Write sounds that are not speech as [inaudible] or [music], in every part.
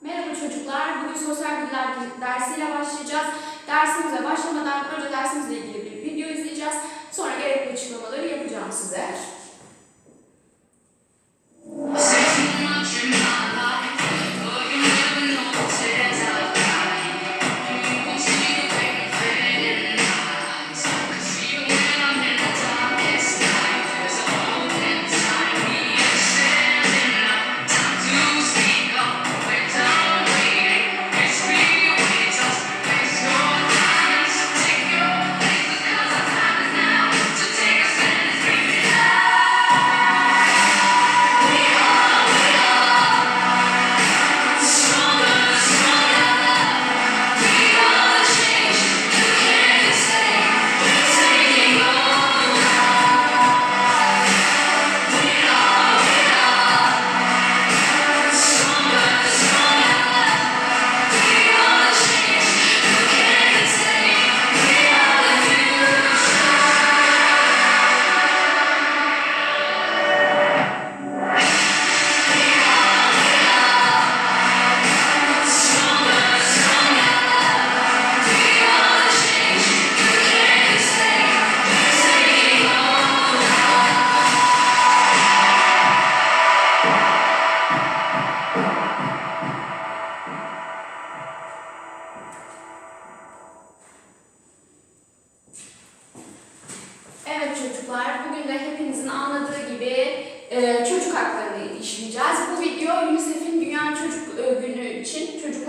Merhaba çocuklar, bugün sosyal bilgiler dersiyle başlayacağız. Dersimize başlamadan önce dersimizle ilgili bir video izleyeceğiz. Sonra gerekli açıklamaları yapacağım size.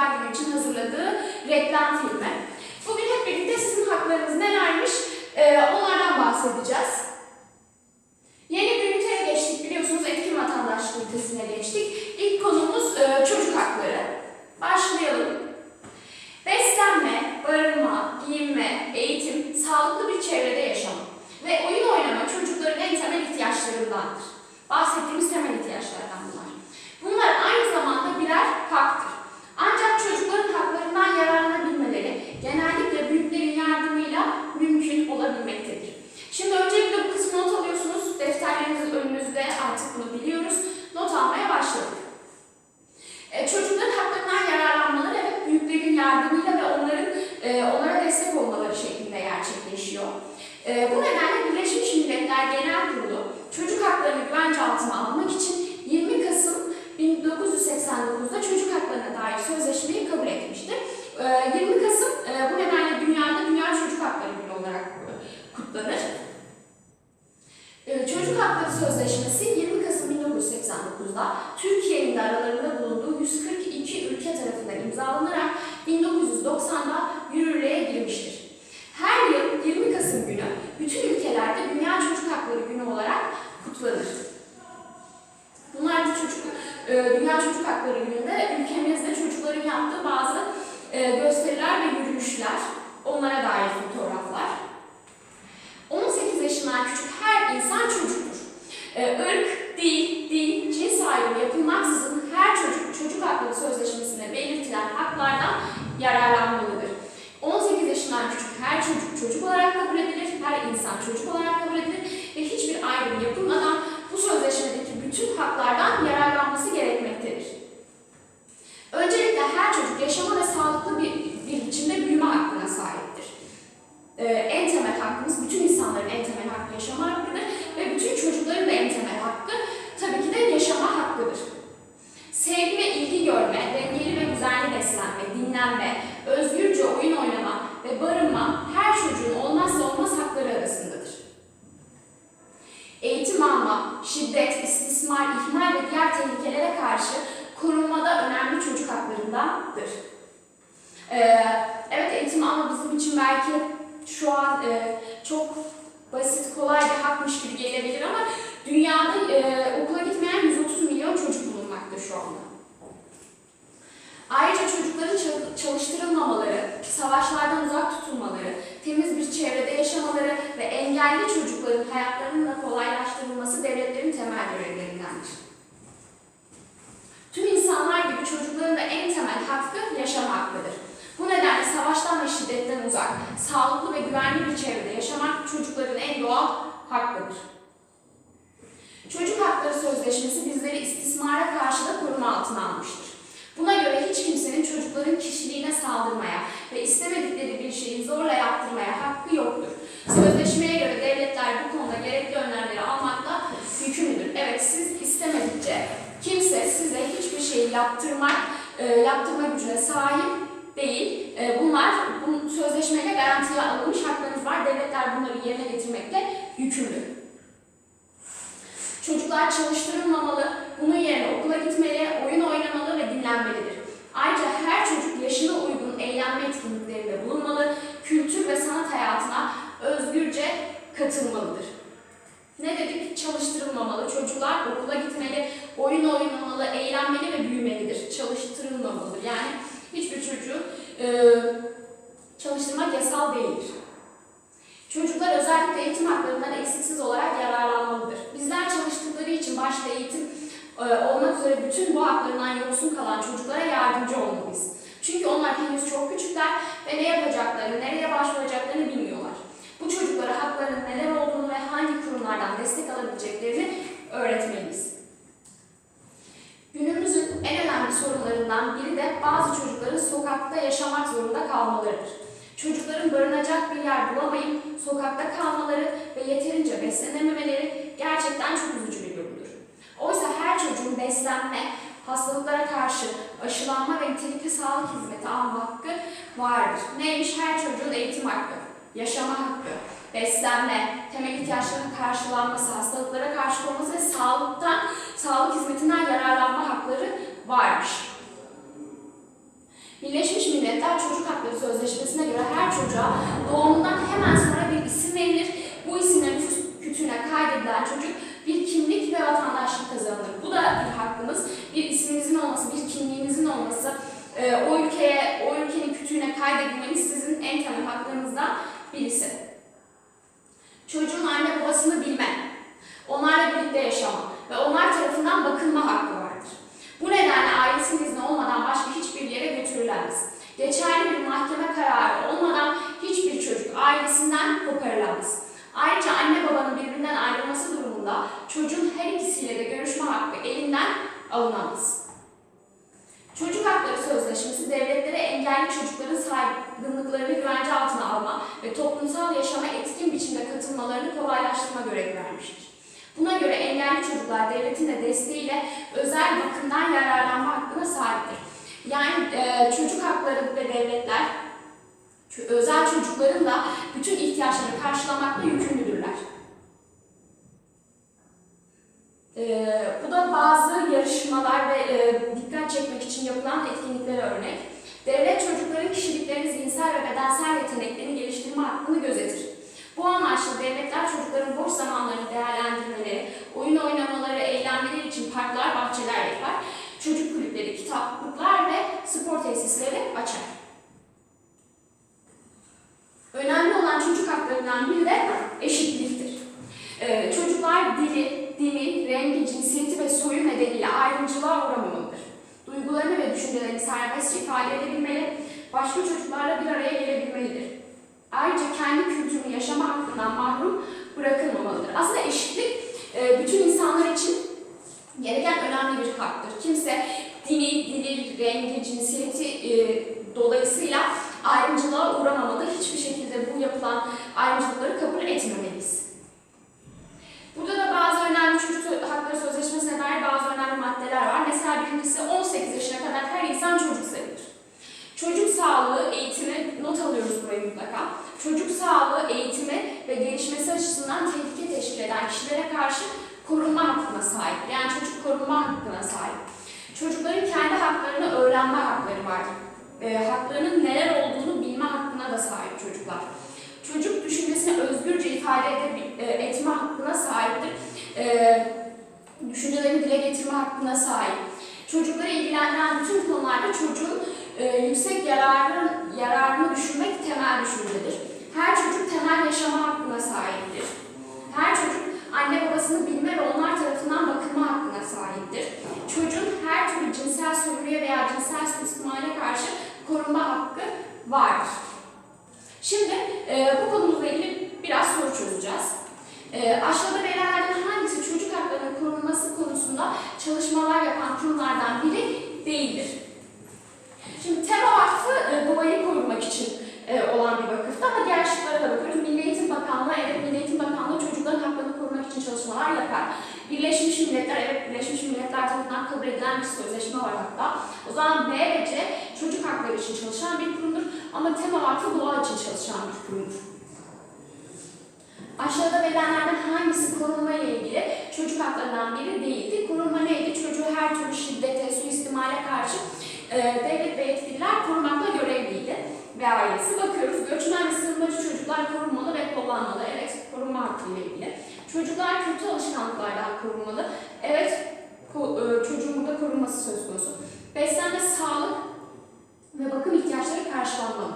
Çocuklar Günü için hazırladığı reklam filmi. Bugün hep birlikte sizin haklarınız nelermiş e, onlardan bahsedeceğiz. Yeni bir üniteye geçtik biliyorsunuz etkin vatandaşlık ünitesine geçtik. İlk konumuz e, çocuk hakları. Başlayalım. Beslenme, barınma, giyinme, eğitim, sağlıklı bir çevrede yaşama ve oyun oynama çocukların en temel ihtiyaçlarındandır. Bahsettiğimiz temel ihtiyaçlar. Sözleşmesi 20 Kasım 1989'da Türkiye'nin de aralarında bulunduğu 142 ülke tarafından imzalanarak 1990'da belki şu an e, çok basit, kolay bir hakmış gibi gelebilir ama dünyada e, okula gitmeyen 130 milyon çocuk bulunmakta şu anda. Ayrıca çocukların çalıştırılmamaları, savaşlardan uzak tutulmaları, temiz bir çevrede yaşamaları ve engelli çocukların hayatlarının da kolaylaştırılması devletlerin temel savaştan ve şiddetten uzak, sağlıklı ve güvenli bir çevrede yaşamak çocukların en doğal hakkıdır. Çocuk Hakları Sözleşmesi bizleri istismara karşı da koruma altına almıştır. Buna göre hiç kimsenin çocukların kişiliğine saldırmaya ve istemedikleri bir şeyi zorla yaptırmaya hakkı yoktur. Sözleşmeye göre devletler bu konuda gerekli önlemleri almakla yükümlüdür. Evet siz istemedikçe kimse size hiçbir şeyi yaptırmak, e, yaptırma gücüne sahip değil. E, bunlar bu sözleşmeyle garantiye alınmış haklarınız var. Devletler bunları yerine getirmekle yükümlü. Çocuklar çalıştırılmamalı, bunun yerine okula gitmeli, oyun oynamalı ve dinlenmelidir. Ayrıca her çocuk yaşına uygun eğlenme etkinliklerinde bulunmalı, kültür ve sanat hayatına özgürce katılmalıdır. Ne dedik? Çalıştırılmamalı. Çocuklar okula gitmeli, oyun oynamalı, eğlenmeli ve büyümelidir. Çalıştırılmamalıdır. Yani hiçbir çocuğu e, çalıştırmak yasal değildir. Çocuklar özellikle eğitim haklarından eksiksiz olarak yararlanmalıdır. Bizler çalıştıkları için başta eğitim e, olmak üzere bütün bu haklarından yoksun kalan çocuklara yardımcı olmalıyız. Çünkü onlar henüz çok küçükler ve ne yapacaklarını, nereye başvuracaklarını bilmiyorlar. Bu çocuklara haklarının neler olduğunu ve hangi kurumlardan destek alabileceklerini öğretmeliyiz. En önemli sorunlarından biri de bazı çocukların sokakta yaşamak zorunda kalmalarıdır. Çocukların barınacak bir yer bulamayıp sokakta kalmaları ve yeterince beslenememeleri gerçekten çok üzücü bir durumdur. Oysa her çocuğun beslenme, hastalıklara karşı aşılanma ve nitelikli sağlık hizmeti alma hakkı vardır. Neymiş? Her çocuğun eğitim hakkı, yaşama hakkı, beslenme, temel ihtiyaçlarının karşılanması, hastalıklara karşı koruması ve sağlıktan, sağlık hizmetinden yararlanma hakları varmış. Birleşmiş Milletler Çocuk Hakları Sözleşmesi'ne göre her çocuğa doğumundan hemen sonra bir isim verilir. Bu isimle nüfus kütüğüne kaydedilen çocuk bir kimlik ve vatandaşlık kazanır. Bu da bir hakkımız. Bir isminizin olması, bir kimliğinizin olması, e, o ülkeye, o ülkenin kütüğüne kaydedilmeniz sizin en temel haklarınızdan birisi. Çocuğun anne babasını bilme, onlarla birlikte yaşama ve onlar tarafından bakılma hakkı vardır. Bu nedenle ailesinin izni olmadan başka hiçbir yere götürülemez. Geçerli bir mahkeme kararı olmadan hiçbir çocuk ailesinden koparılamaz. Ayrıca anne babanın birbirinden ayrılması durumunda çocuğun her ikisiyle de görüşme hakkı elinden alınamaz. Çocuk Hakları Sözleşmesi devletlere engelli çocukların saygınlıklarını güvence altına alma ve toplumsal yaşama etkin biçimde katılmalarını kolaylaştırma görevi vermiştir. Buna göre engelli çocuklar devletin de desteğiyle özel bakımdan yararlanma hakkına sahiptir. Yani e, çocuk hakları ve devletler özel çocukların da bütün ihtiyaçlarını karşılamakla yükümlüdürler. E, bu da bazı yarışmalar ve e, dikkat çekmek için yapılan etkinliklere örnek. Devlet çocukların kişiliklerini, zihinsel ve bedensel yeteneklerini geliştirme hakkını gözetir. Bu amaçla devletler çocukların boş zamanlarını değerlendirmeleri, oyun oynamaları, eğlenmeleri için parklar, bahçeler yapar. Çocuk kulüpleri, kitaplıklar ve spor tesisleri açar. Önemli olan çocuk haklarından biri de eşitliktir. Ee, çocuklar dili, dini, rengi, cinsiyeti ve soyu nedeniyle ayrımcılığa uğramamalıdır. Duygularını ve düşüncelerini serbestçe ifade edebilmeli, başka çocuklarla bir araya gelebilmelidir. Ayrıca kendi kültürünü yaşama hakkından mahrum bırakılmamalıdır. Aslında eşitlik e, bütün insanlar için gereken önemli bir haktır. Kimse dini, dili, rengi, cinsiyeti e, dolayısıyla ayrımcılığa uğramamalı. Hiçbir şekilde bu yapılan ayrımcılıkları kabul etmemeliyiz. Burada da bazı önemli çocuk hakları sözleşmesine dair bazı önemli maddeler var. Mesela birincisi 18 yaşına kadar her insan çocuk sayılır. Çocuk sağlığı eğitimi, not alıyoruz burayı mutlaka. Çocuk sağlığı eğitimi ve gelişmesi açısından tehlike teşkil eden kişilere karşı korunma hakkına sahip. Yani çocuk korunma hakkına sahip. Çocukların kendi haklarını öğrenme hakları var. E, haklarının neler olduğunu bilme hakkına da sahip çocuklar. Çocuk düşüncesini özgürce ifade e, etme hakkına sahiptir. E, düşüncelerini dile getirme hakkına sahip. Çocukları ilgilendiren bütün konularda çocuğun e, yüksek yararın, yararını düşünmek temel düşüncedir. Her çocuk temel yaşama hakkına sahiptir. Her çocuk anne babasını bilme ve onlar tarafından bakılma hakkına sahiptir. Çocuğun her türlü cinsel sömürüye veya cinsel suistimale karşı korunma hakkı vardır. Şimdi e, bu konumuzla ilgili biraz soru çözeceğiz. E, aşağıda verilenlerden hangisi çocuk haklarının korunması konusunda çalışmalar yapan kurumlardan biri değildir? Şimdi tema vakfı e, doğayı korumak için e, olan bir vakıftı ama diğer şıklara da bakıyoruz. Milli Eğitim Bakanlığı, evet Milli Eğitim Bakanlığı çocukların haklarını korumak için çalışmalar yapar. Birleşmiş Milletler, evet Birleşmiş Milletler tarafından kabul edilen bir sözleşme var hatta. O zaman B ve C çocuk hakları için çalışan bir kurumdur ama tema vakfı doğa için çalışan bir kurumdur. Aşağıda verilenlerden hangisi korunma ile ilgili çocuk haklarından biri değildi? Korunma neydi? Çocuğu her türlü şiddete, suistimale karşı e, devlet ve yetkililer korumakla görevliydi ve ailesi. Bakıyoruz göçmen ve sığınmacı çocuklar korunmalı ve kullanmalı. Evet, korunma hakkı ile ilgili. Çocuklar kötü alışkanlıklardan korunmalı. Evet, e, çocuğun burada korunması söz konusu. Beslenme, sağlık ve bakım ihtiyaçları karşılanmalı.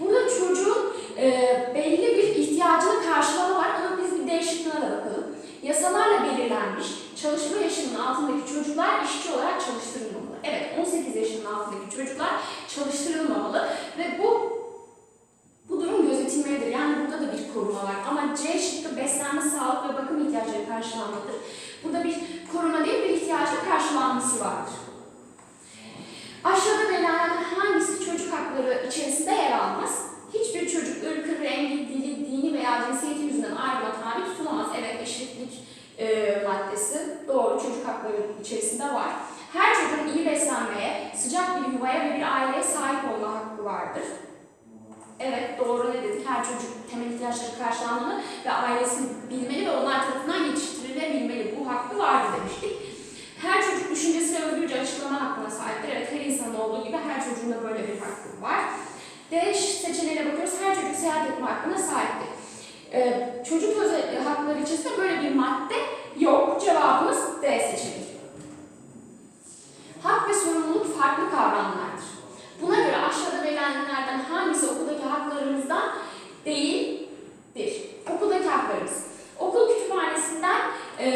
Burada çocuğun e, belli bir ihtiyacını karşılama var ama biz bir değişikliğine de bakalım. Belirlenmiş çalışma yaşının altındaki çocuklar işçi olarak çalıştırılmamalı. Evet 18 yaşının altındaki çocuklar çalıştırılmamalı ve bu bu durum gözetilmelidir. Yani burada da bir koruma var. Ama C şıkkı beslenme, sağlık ve bakım ihtiyaçları karşılanmalıdır. Burada bir koruma değil, bir ihtiyacın karşılanması vardır. Aşağıda verilenlerden hangisi çocuk hakları içerisinde yer almaz? Hiçbir çocuk ırkı, rengi, dili, dini veya cinsiyeti yüzünden ayrıma tabi tutulamaz. Evet eşitlik e, maddesi doğru çocuk hakları içerisinde var. Her çocuğun iyi beslenmeye, sıcak bir yuvaya ve bir aileye sahip olma hakkı vardır. Evet doğru ne dedik? Her çocuk temel ihtiyaçları karşılanmalı ve ailesini bilmeli ve onlar tarafından yetiştirilebilmeli. Bu hakkı vardır demiştik. Her çocuk düşüncesi ve özgürce açıklama hakkına sahiptir. Evet her insanın olduğu gibi her çocuğun da böyle bir hakkı var. D seçeneğine bakıyoruz. Her çocuk seyahat etme hakkına sahiptir. Ee, çocuk özel hakları içerisinde böyle bir madde yok. Cevabımız D seçeneği. Hak ve sorumluluk farklı kavramlardır. Buna göre aşağıda verilenlerden hangisi okuldaki haklarımızdan değildir? Okuldaki haklarımız. Okul kütüphanesinden e,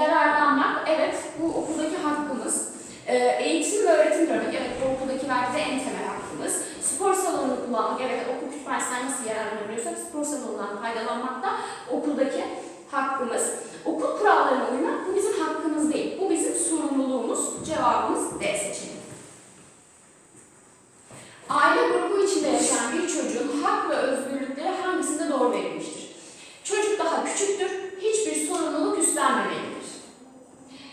yararlanmak, evet bu okuldaki hakkımız. E, eğitim ve öğretim görmek, evet bu okuldaki belki de en temel hakkımız. Spor salonunu kullanmak, evet okul kütüphanesinden nasıl yararlanabiliyorsak spor salonundan faydalanmak da okuldaki hakkımız. Okul kurallarına uymak bu bizim hakkımız değil, bu bizim sorumluluğumuz. Cevabımız D seçeneği. Aile grubu içinde yaşayan bir çocuğun hak ve özgürlükleri hangisinde doğru verilmiştir? Çocuk daha küçüktür, hiçbir sorumluluk üstlenmemelidir.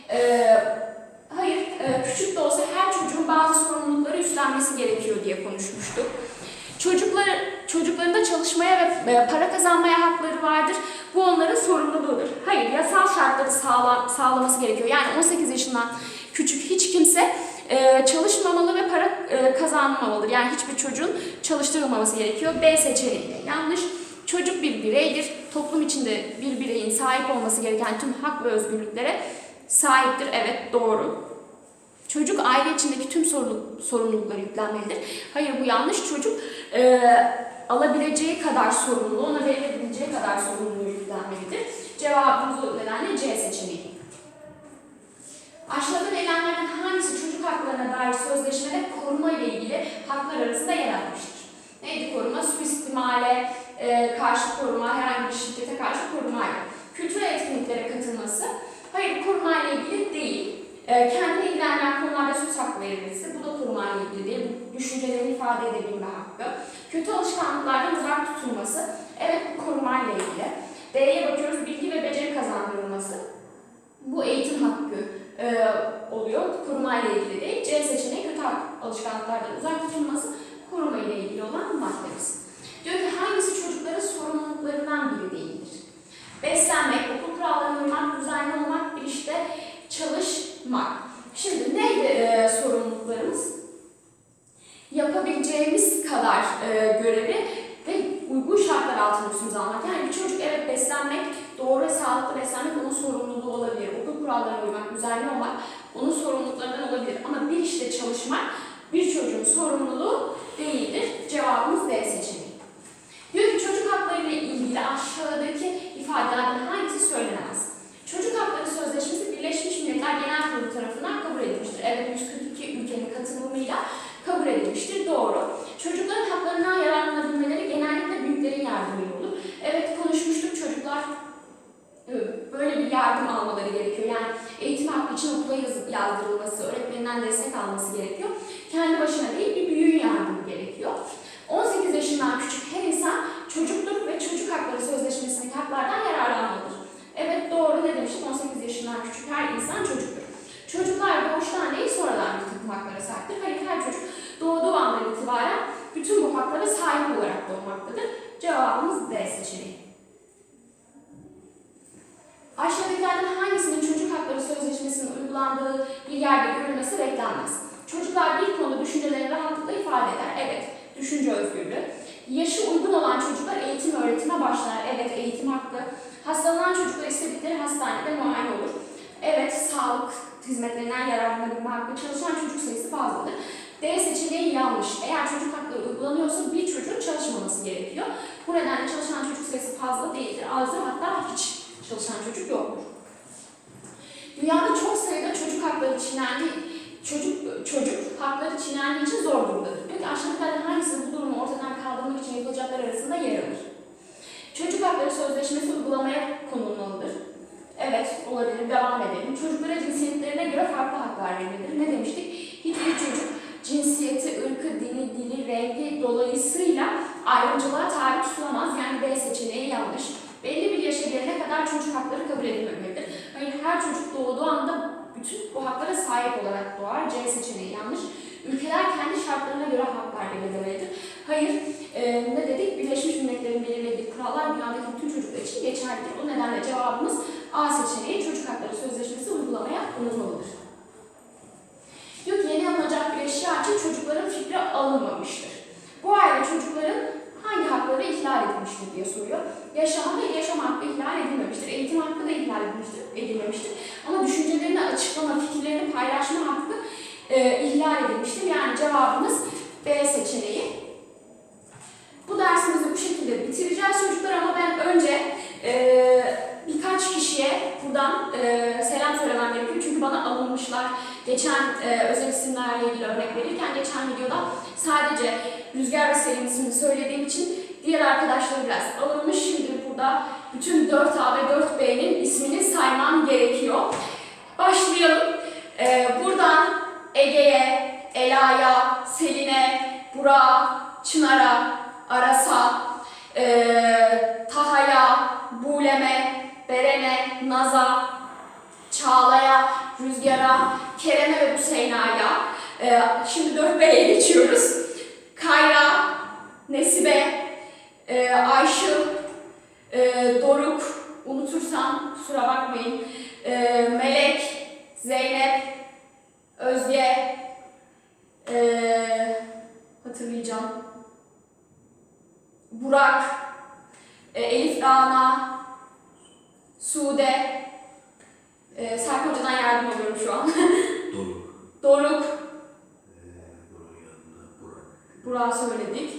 Ee, hayır, e, küçük de olsa her çocuğun bazı sorumlulukları üstlenmesi gerekiyor diye konuşmuştuk. Çocuklar, çocukların da çalışmaya ve e, para kazanmaya vardır. Bu onların sorumluluğudur. Hayır, yasal şartları sağla, sağlaması gerekiyor. Yani 18 yaşından küçük hiç kimse e, çalışmamalı ve para e, kazanmamalıdır. Yani hiçbir çocuğun çalıştırılmaması gerekiyor. B seçeneği yanlış. Çocuk bir bireydir. Toplum içinde bir bireyin sahip olması gereken tüm hak ve özgürlüklere sahiptir. Evet doğru. Çocuk aile içindeki tüm sorumluluk, sorumlulukları yüklenmelidir. Hayır bu yanlış. Çocuk e, alabileceği kadar sorumluluğu, ona verilebileceği kadar sorumluluğu yüklenmelidir. Cevabımız o nedenle C seçeneği. Aşağıda verilenlerden hangisi çocuk haklarına dair sözleşmede koruma ile ilgili haklar arasında yer almıştır? Neydi koruma? Suistimale e, karşı koruma, herhangi bir şiddete karşı korumayla. Kültürel etkinliklere katılması, hayır koruma ile ilgili. E, kendine ilgilenen konularda söz hakkı verilmesi, bu da koruma ile ilgili değil. Düşüncelerini ifade edebilme hakkı. Kötü alışkanlıklardan uzak tutulması, evet bu koruma ile ilgili. D'ye bakıyoruz, bilgi ve beceri kazandırılması. Bu eğitim hakkı e, oluyor. Koruma ile ilgili değil. C seçeneği kötü alışkanlıklardan uzak tutulması koruma ile ilgili olan maddemiz. Diyor ki hangisi çocukların sorumluluklarından biri değildir? Beslenmek, okul kurallarına uymak, düzenli olmak, bir işte çalışmak. Şimdi neydi e, sorumluluklarımız? Yapabileceğimiz kadar e, görevi ve uygun şartlar altında üstümüze almak. Yani bir çocuk evet beslenmek, doğru ve sağlıklı beslenmek onun sorumluluğu olabilir. Okul kurallarına uymak, düzenli olmak onun sorumluluklarından olabilir. Ama bir işte çalışmak bir çocuğun sorumluluğu değildir. Cevabımız D seçeneği. Diyor ki çocuk hakları ile ilgili aşağıdaki ifadelerden hangisi söylenemez? Çocuk Hakları Sözleşmesi Birleşmiş Milletler Genel Kurulu tarafından kabul edilmiştir. Evet 142 ülkenin katılımıyla kabul edilmiştir. Doğru. Çocukların haklarından yararlanabilmeleri genellikle büyüklerin yardımıyla olur. Evet konuşmuştuk çocuklar e, böyle bir yardım almaları gerekiyor. Yani eğitim hakkı için okula yaz- yazdırılması, öğretmeninden destek alması gerekiyor. itibaren bütün bu haklara sahip olarak doğmaktadır. Cevabımız D seçeneği. Aşağıdakilerden hangisinin çocuk hakları sözleşmesinin uygulandığı bir yerde görülmesi beklenmez? Çocuklar bir konuda düşüncelerini rahatlıkla ifade eder. Evet, düşünce özgürlüğü. Yaşı uygun olan çocuklar eğitim öğretime başlar. Evet, eğitim hakkı. Hastalanan çocuklar istedikleri hastanede muayene olur. Evet, sağlık hizmetlerinden yararlanabilme hakkı. Çalışan çocuk sayısı fazladır. D seçeneği yanlış. Eğer çocuk hakları uygulanıyorsa bir çocuğun çalışmaması gerekiyor. Bu nedenle çalışan çocuk sayısı fazla değildir. Azdır hatta hiç çalışan çocuk yoktur. Dünyada çok sayıda çocuk hakları çiğnendiği, çocuk, çocuk hakları çiğnendiği için zor durumdadır. Peki aşağıdakilerden hangisi bu durumu ortadan kaldırmak için yapılacaklar arasında yer alır? Çocuk hakları sözleşmesi uygulamaya konulmalıdır. Evet, olabilir. Devam edelim. Çocuklara cinsiyetlerine göre farklı haklar verilir. Ne demiştik? Hiçbir çocuk cinsiyeti, ırkı, dini, dili, rengi dolayısıyla ayrımcılığa tabi tutulamaz. Yani B seçeneği yanlış. Belli bir yaşa gelene kadar çocuk hakları kabul edilmemelidir. Hayır, her çocuk doğduğu anda bütün bu haklara sahip olarak doğar. C seçeneği yanlış. Ülkeler kendi şartlarına göre haklar belirlemelidir. Hayır, e, ne dedik? Birleşmiş Milletler'in belirlediği kurallar dünyadaki bütün çocuklar için geçerlidir. O nedenle cevabımız A seçeneği çocuk hakları sözleşmesi uygulamaya konulmalıdır. Diyor ki yeni alınacak bir eşya için çocukların fikri alınmamıştır. Bu aile çocukların hangi hakları ihlal edilmiştir diye soruyor. Yaşama ve yaşam hakkı ihlal edilmemiştir. Eğitim hakkı da ihlal edilmiştir, edilmemiştir. Ama düşüncelerini açıklama, fikirlerini paylaşma hakkı e, ihlal edilmiştir. Yani cevabımız B seçeneği. Bu dersimizi bu şekilde bitireceğiz çocuklar ama ben önce e, birkaç kişiye buradan e, selam söylemem gerekiyor. Çünkü bana alınmışlar. Geçen e, özel isimlerle ilgili örnek verirken geçen videoda sadece Rüzgar ve Selim ismini söylediğim için diğer arkadaşları biraz alınmış. Şimdi burada bütün 4A ve 4B'nin ismini saymam gerekiyor. Başlayalım. E, buradan Ege'ye, Ela'ya, Selin'e, Burak'a, Çınar'a, Aras'a, e, Taha'ya, Bulem'e, Beren'e, Naz'a, Çağla'ya, Rüzgar'a, Kerem'e ve Buseyna'ya. E, şimdi 4B'ye geçiyoruz. Kayra, Nesibe, e, Ayşıl, e, Doruk, unutursam kusura bakmayın. E, Melek, Zeynep, Özge, e, hatırlayacağım. Burak, e, Elif Rana, Sude, e, Serkan Hoca'dan yardım alıyorum şu an. [laughs] Doruk. Doruk, Ee, Doruk yanında Burak. Burak'ı söyledik.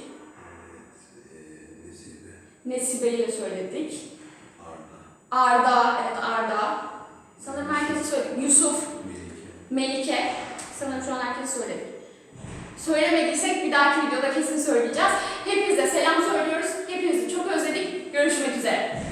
Evet. E, Nesibe. Nesibe'yi de söyledik. Arda. Arda, evet Arda. Sanırım herkesi söyledik. Yusuf, Melike. Melike. Sanırım şu an herkesi söyledik. Söylemediysek bir dahaki videoda kesin söyleyeceğiz. Hepinize selam söylüyoruz. Hepinizi çok özledik. Görüşmek üzere.